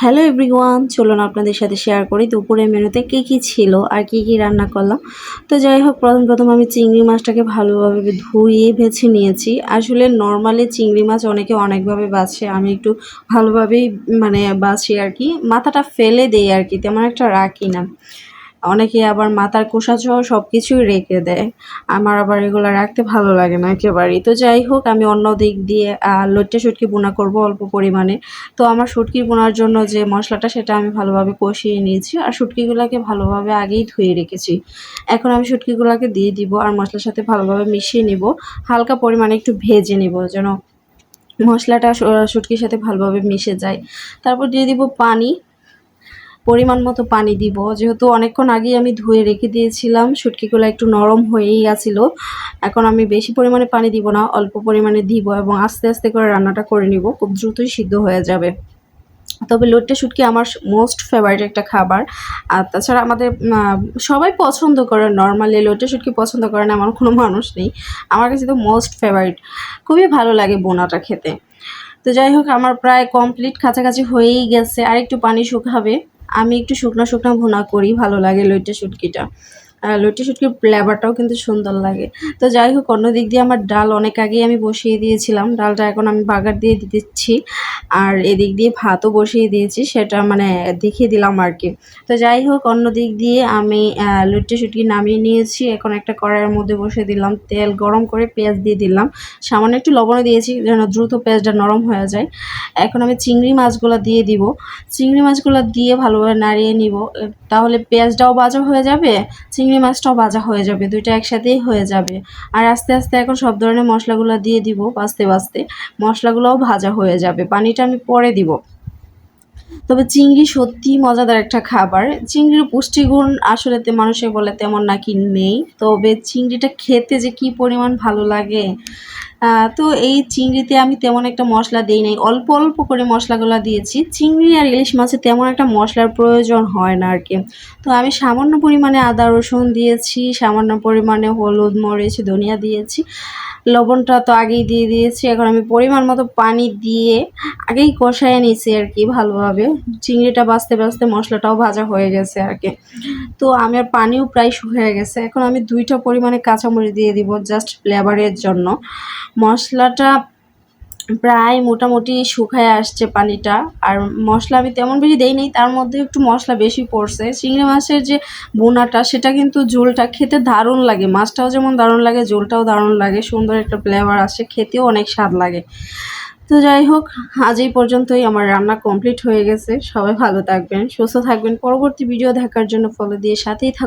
Hello everyone চলুন আপনাদের সাথে শেয়ার করি দুপুরের মেনুতে কী কী ছিল আর কী কী রান্না করলাম। তো যাই হোক, প্রথম প্রথম আমি চিংড়ি মাছটাকে ভালোভাবে ধুয়ে বেছে নিয়েছি। আসলে নর্মালি চিংড়ি মাছ অনেকে অনেকভাবে বাছে, আমি একটু ভালোভাবেই মানে বাছি আর কি। মাথাটা ফেলে দেই আর কি, তেমন একটা রাখি না। অনেকে আবার মাথার কোষা সহ সব কিছুই রেখে দেয়। আমার আবার এগুলো রাখতে ভালো লাগে না একেবারেই। তো যাই হোক, আমি অন্য দিক দিয়ে লইট্টে শুটকি বোনা করব অল্প পরিমাণে। তো আমার শুটকি বোনার জন্য যে মশলাটা, সেটা আমি ভালোভাবে কষিয়ে নিয়েছি আর শুটকিগুলোকে ভালোভাবে আগেই ধুয়ে রেখেছি। এখন আমি শুটকিগুলোকে দিয়ে দিব আর মশলার সাথে ভালোভাবে মিশিয়ে নিব। হালকা পরিমাণে একটু ভেজে নিব যেন মশলাটা শুটকির সাথে ভালোভাবে মিশে যায়। তারপর দিয়ে দিব পানি। পরিমাণ মতো পানি দিব। যেহেতু অনেকক্ষণ আগেই আমি ধুয়ে রেখে দিয়েছিলাম শুটকিগুলো একটু নরম হয়েই গেছিল এখন আমি বেশি পরিমাণে পানি দিব না, অল্প পরিমাণে দিব এবং আস্তে আস্তে করে রান্নাটা করে নিব, খুব দ্রুতই সিদ্ধ হয়ে যাবে। তবে লোট্টে শুটকি আমার মোস্ট ফেভারিট একটা খাবার। আর তাছাড়া আমাদের সবাই পছন্দ করে, নর্মালি লোট্টে শুটকি পছন্দ করে না, এমন কোনো মানুষ নেই। আমার কাছে তো মোস্ট ফেভারিট। খুবই ভালো লাগে বোনাটা খেতে। তো যাই হোক, আমার প্রায় কমপ্লিট, কাছাকাছি হয়েই গেছে। আর একটু পানি শুকাবে। আমি একটু শুকনো শুকনো ভুনা করি ভালো লাগে লইটা শুটকিটা। লইটে শুটকির ফ্লেভারটাও কিন্তু সুন্দর লাগে। তো যাই হোক, অন্য দিক দিয়ে আমার ডাল অনেক আগেই আমি বসিয়ে দিয়েছিলাম। ডালটা এখন আমি বাগার দিয়ে দিচ্ছি। আর এদিক দিয়ে ভাতও বসিয়ে দিয়েছি, সেটা মানে দেখিয়ে দিলাম আর কি। তো যাই হোক, অন্য দিক দিয়ে আমি লুটে শুটকি নামিয়ে নিয়েছি। এখন একটা কড়াইয়ের মধ্যে বসে দিলাম। তেল গরম করে পেঁয়াজ দিয়ে দিলাম। সামান্য একটু লবণও দিয়েছি যেন দ্রুত পেঁয়াজটা নরম হয়ে যায়। এখন আমি চিংড়ি মাছগুলো দিয়ে দিব। চিংড়ি মাছগুলো দিয়ে ভালোভাবে নাড়িয়ে নিব। তাহলে পেঁয়াজটাও বাজা হয়ে যাবে। চিংড়ি মাছটাও ভাজা হয়ে যাবে, দুইটা একসাথেই হয়ে যাবে। আর আস্তে আস্তে এখন সব ধরনের মশলাগুলো দিয়ে দিব বাঁচতে বাঁচতে মশলাগুলোও ভাজা হয়ে যাবে, পানিটা আমি পরে দিব। তবে চিংড়ি সত্যি মজাদার একটা খাবার। চিংড়ির পুষ্টিগুণ আসলে মানুষে বলে তেমন নাকি নেই। তবে চিংড়িটা খেতে যে কি পরিমাণ ভালো লাগে তো এই চিংড়িতে আমি তেমন একটা মশলা দিই নাই। অল্প অল্প করে মশলাগুলো দিয়েছি। চিংড়ি আর ইলিশ মাছে তেমন একটা মশলার প্রয়োজন হয় না আর কি। তো আমি সামান্য পরিমাণে আদা, রসুন দিয়েছি, সামান্য পরিমাণে হলুদ, মরিচ, ধনিয়া দিয়েছি। লবণটা তো আগেই দিয়ে দিয়েছি, এখন আমি পরিমাণ মতো পানি দিয়ে আগেই কষায় নিয়েছি আর কি ভালোভাবে। চিংড়িটা বাঁচতে বাঁচতে মশলাটাও ভাজা হয়ে গেছে আর কি। তো আমার পানিও প্রায় শুকিয়ে গেছে। এখন আমি দুইটা পরিমাণে কাঁচামরিচ দিয়ে দিব জাস্ট ফ্লেভারের জন্য। মশলাটা প্রায় মোটামুটি শুকায় আসছে পানিটা। আর মশলা আমি তেমন বেশি দেই নি তার মধ্যে একটু মশলা বেশি পড়ছে। চিংড়ি মাছের যে বোনাটা, সেটা কিন্তু ঝোলটা খেতে দারুণ লাগে। মাছটাও যেমন দারুণ লাগে, ঝোলটাও দারুণ লাগে। সুন্দর একটা ফ্লেভার আসে, খেতেও অনেক স্বাদ লাগে। তো যাই হোক, আজ এই পর্যন্তই আমার রান্না কমপ্লিট হয়ে গেছে। সবাই ভালো থাকবেন, সুস্থ থাকবেন। পরবর্তী ভিডিও দেখার জন্য ফলো দিয়ে সাথেই থাক